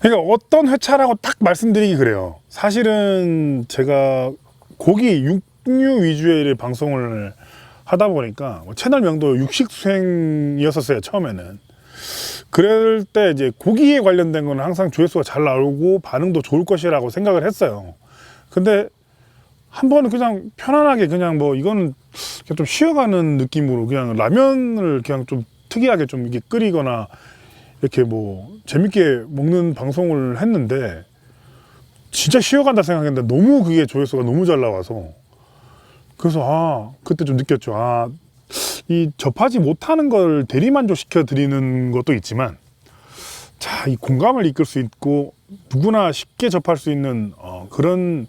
그러니까 어떤 회차라고 딱 말씀드리기 그래요. 사실은 제가 고기 육류 위주의 방송을 하다 보니까 뭐 채널명도 육식수행이었었어요 처음에는. 그럴 때 이제 고기에 관련된 거는 항상 조회수가 잘 나오고 반응도 좋을 것이라고 생각을 했어요. 근데 한 번은 그냥 편안하게 그냥 뭐 이거는 좀 쉬어가는 느낌으로 그냥 라면을 그냥 좀 특이하게 좀 이렇게 끓이거나 이렇게 뭐 재밌게 먹는 방송을 했는데 진짜 쉬어간다 생각했는데 너무 그게 조회수가 너무 잘 나와서 그래서 아 그때 좀 느꼈죠. 아 이 접하지 못하는 걸 대리만족 시켜 드리는 것도 있지만 자 이 공감을 이끌 수 있고 누구나 쉽게 접할 수 있는 어, 그런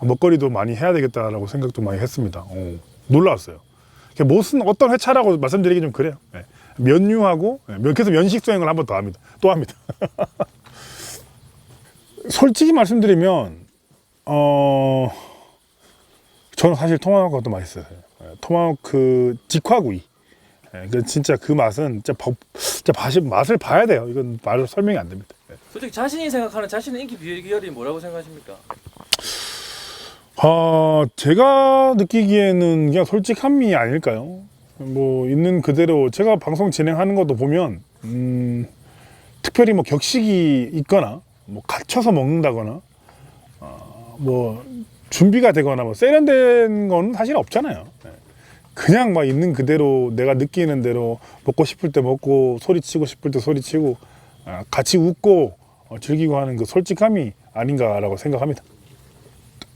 먹거리도 많이 해야 되겠다라고 생각도 많이 했습니다. 어, 놀라웠어요. 이게 무슨 어떤 회차라고 말씀드리기 좀 그래요. 예. 면류하고 예, 면- 그래서 면식 수행을 한 번 더 합니다 또 합니다 솔직히 말씀드리면 어 저는 사실 토마호크가 더 맛있어요. 예, 토마호크 직화구이. 예, 그 진짜 그 맛은 진짜, 법- 진짜 맛이, 맛을 봐야 돼요. 이건 말로 설명이 안 됩니다. 예. 솔직히 자신이 생각하는 자신의 인기 비결이 뭐라고 생각하십니까? 어, 제가 느끼기에는 그냥 솔직함이 아닐까요? 뭐 있는 그대로 제가 방송 진행하는 것도 보면 음, 특별히 뭐 격식이 있거나 뭐 갇혀서 먹는다거나 어, 뭐 준비가 되거나 뭐 세련된 건 사실 없잖아요. 네. 그냥 막 있는 그대로 내가 느끼는 대로 먹고 싶을 때 먹고 소리치고 싶을 때 소리치고 아, 같이 웃고 어, 즐기고 하는 그 솔직함이 아닌가라고 생각합니다.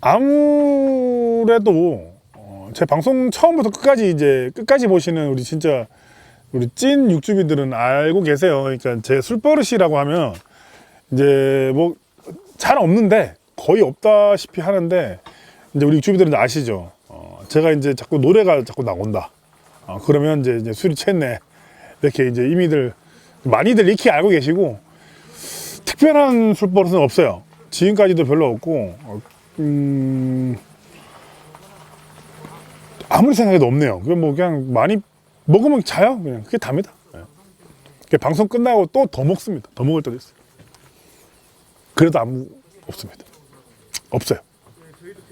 아무래도 어, 제 방송 처음부터 끝까지 이제 끝까지 보시는 우리 진짜 우리 찐 육주비들은 알고 계세요. 그러니까 제 술버릇이라고 하면 이제 뭐 잘 없는데 거의 없다시피 하는데 이제 우리 육주비들은 아시죠. 어, 제가 이제 자꾸 노래가 자꾸 나온다. 어, 그러면 이제, 이제 술이 챘네. 이렇게 이제 이미들 많이들 익히 알고 계시고 특별한 술버릇은 없어요. 지금까지도 별로 없고 어, 음, 아무리 생각해도 없네요. 그냥 뭐 그냥 많이 먹으면 자요. 그냥 그게 답니다. 예. 그게 방송 끝나고 또 더 먹습니다. 더 먹을 때도 있어요. 그래도 아무 없습니다. 없어요.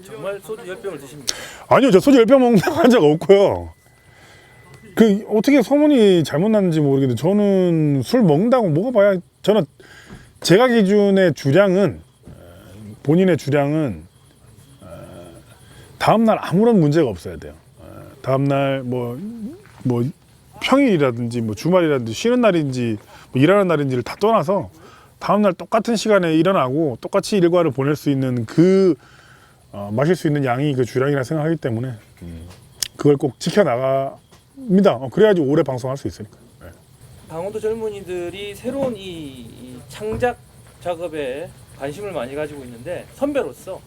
정말 소주 10병을 드십니까? 아니요, 저 소주 10병 먹는 환자가 없고요. 그 어떻게 소문이 잘못 났는지 모르겠는데 저는 술 먹는다고 먹어봐야 저는 제가 기준의 주량은 어, 본인의 주량은 어, 다음날 아무런 문제가 없어야 돼요. 어, 다음날 뭐, 뭐 평일이라든지 뭐 주말이라든지 쉬는 날인지 뭐 일하는 날인지를 다 떠나서 다음날 똑같은 시간에 일어나고 똑같이 일과를 보낼 수 있는 그 어, 마실 수 있는 양이 그 주량이라 생각하기 때문에 음, 그걸 꼭 지켜나갑니다. 어, 그래야지 오래 방송할 수 있으니까. 네. 강원도 젊은이들이 새로운 이, 이 창작 작업에 관심을 많이 가지고 있는데 선배로서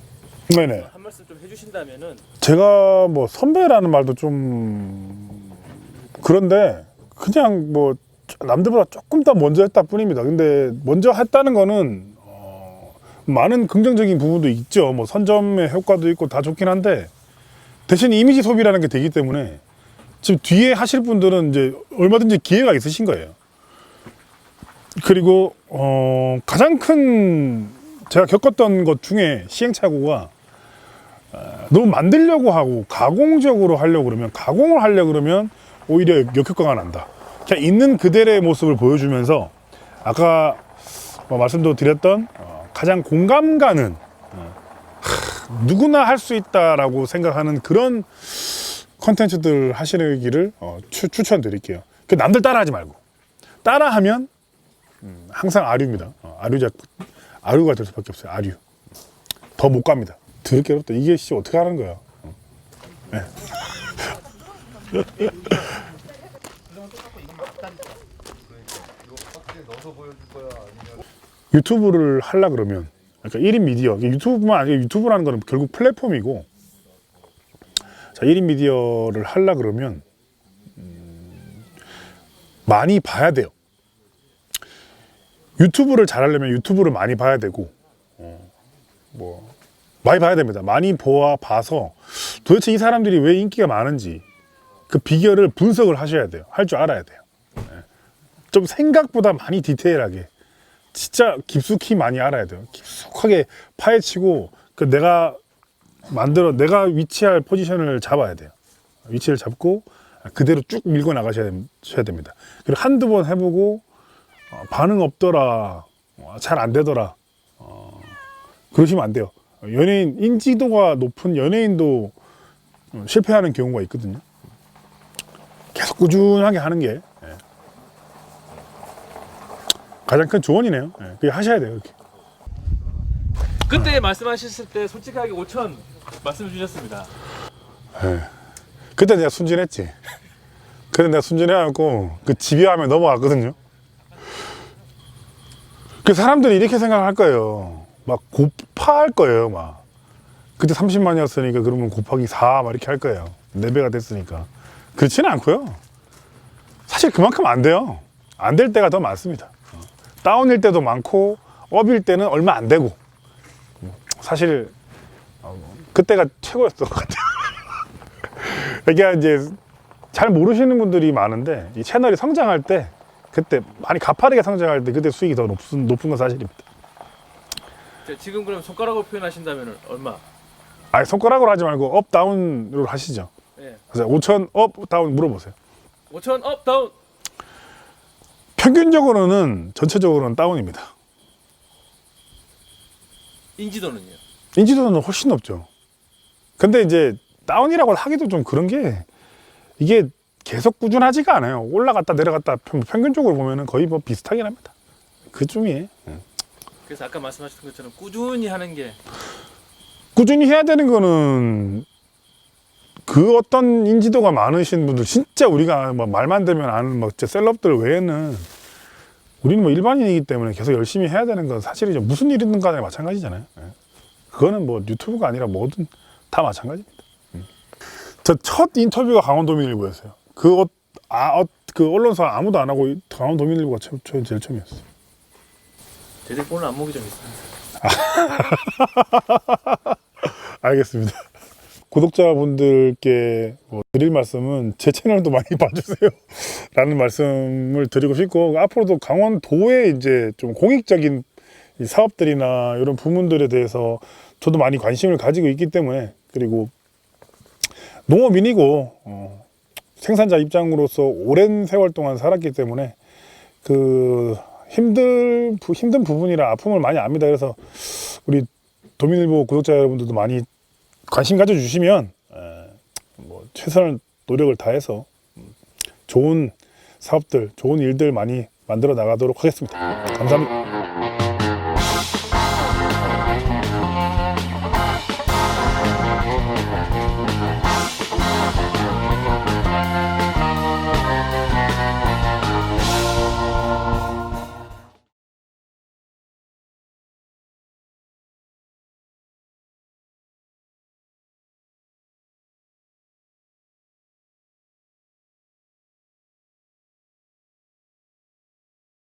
네네. 한 말씀 좀 해주신다면은 제가 뭐 선배라는 말도 좀 그런데 그냥 뭐 남들보다 조금 더 먼저 했다 뿐입니다. 근데 먼저 했다는 거는 어, 많은 긍정적인 부분도 있죠. 뭐 선점의 효과도 있고 다 좋긴 한데 대신 이미지 소비라는 게 되기 때문에 지금 뒤에 하실 분들은 이제 얼마든지 기회가 있으신 거예요. 그리고 어, 가장 큰 제가 겪었던 것 중에 시행착오가 너무 만들려고 하고 가공적으로 하려고 그러면 가공을 하려고 그러면 오히려 역효과가 난다. 그냥 있는 그대로의 모습을 보여주면서 아까 뭐 말씀도 드렸던 어, 가장 공감 가는 어, 하, 누구나 할 수 있다라고 생각하는 그런 컨텐츠들 하시기를 어, 추, 추천드릴게요. 그 남들 따라하지 말고 따라하면 음, 항상 아류입니다. 어, 아류작 아류가 될 수밖에 없어요. 아류 더 못 갑니다. 더럽게 어렵다. 이게 씨 어떻게 하는 거야? 어. 네. 유튜브를 하려 그러면 그러니까 1인 미디어 유튜브만 아니고 유튜브라는 거는 결국 플랫폼이고 자 1인 미디어를 하려 그러면 음, 많이 봐야 돼요. 유튜브를 잘하려면 유튜브를 많이 봐야 되고 어, 뭐 많이 봐야 됩니다. 많이 보아 봐서 도대체 이 사람들이 왜 인기가 많은지 그 비결을 분석을 하셔야 돼요. 할 줄 알아야 돼요. 예. 좀 생각보다 많이 디테일하게 진짜 깊숙이 많이 알아야 돼요. 깊숙하게 파헤치고 그 내가 만들어 내가 위치할 포지션을 잡아야 돼요. 위치를 잡고 그대로 쭉 밀고 나가셔야 셔야 됩니다. 그리고 한두 번 해보고 어, 반응 없더라, 잘 안 되더라, 어, 그러시면 안 돼요. 연예인 인지도가 높은 연예인도 어, 실패하는 경우가 있거든요. 계속 꾸준하게 하는 게 예. 가장 큰 조언이네요. 예, 그게 하셔야 돼요. 이렇게. 그때 말씀하셨을 때 솔직하게 5천 말씀해 주셨습니다. 예. 그때 내가 순진했지. 그때 내가 순진해갖고 그 집요함에 넘어갔거든요. 그 사람들이 이렇게 생각할 거예요. 막 곱할 거예요, 막. 그때 30만이었으니까 그러면 곱하기 4 막 이렇게 할 거예요. 4배가 됐으니까. 그렇지는 않고요. 사실 그만큼 안 돼요. 안 될 때가 더 많습니다. 어. 다운일 때도 많고 업일 때는 얼마 안 되고. 사실 어, 그때가 최고였던 것 같아요. 이게 이제 잘 모르시는 분들이 많은데 이 채널이 성장할 때 그때 많이 가파르게 성장할 때 그때 수익이 더 높은 높은 건 사실입니다. 자, 지금 그럼 손가락으로 표현하신다면 얼마? 아니 손가락으로 하지 말고 업 다운으로 하시죠. 예. 그래서 5천 업 다운 물어보세요. 5천 업 다운. 평균적으로는 전체적으로는 다운입니다. 인지도는요? 인지도는 훨씬 높죠. 근데 이제 다운이라고 하기도 좀 그런 게 이게 계속 꾸준하지가 않아요. 올라갔다 내려갔다 평- 평균적으로 보면은 거의 뭐 비슷하긴 합니다. 그쯤이에요. 그래서 아까 말씀하셨던 것처럼 꾸준히 하는 게 꾸준히 해야 되는 거는 그 어떤 인지도가 많으신 분들 진짜 우리가 뭐 말만 되면 아는 뭐 셀럽들 외에는 우리는 뭐 일반인이기 때문에 계속 열심히 해야 되는 건 사실이죠. 무슨 일이든 간에 마찬가지잖아요. 예. 그거는 뭐 유튜브가 아니라 뭐든 다 마찬가지입니다. 저첫 인터뷰가 강원도민일보였어요. 그, 어, 아, 어, 그 언론사 아무도 안 하고 강원도민일보가 제일 처음이었어요. 대대본을 안목이 좀 있습니다. 알겠습니다. 구독자분들께 뭐 드릴 말씀은 제 채널도 많이 봐주세요. 라는 말씀을 드리고 싶고, 앞으로도 강원도의 이제 좀 공익적인 이 사업들이나 이런 부문들에 대해서 저도 많이 관심을 가지고 있기 때문에, 그리고 농업인이고, 어, 생산자 입장으로서 오랜 세월 동안 살았기 때문에, 그 힘들, 부- 힘든 부분이라 아픔을 많이 압니다. 그래서 우리 도민일보 구독자 여러분들도 많이 관심 가져주시면 에, 뭐 최선을 노력을 다해서 음, 좋은 사업들, 좋은 일들 많이 만들어 나가도록 하겠습니다. 감사합니다.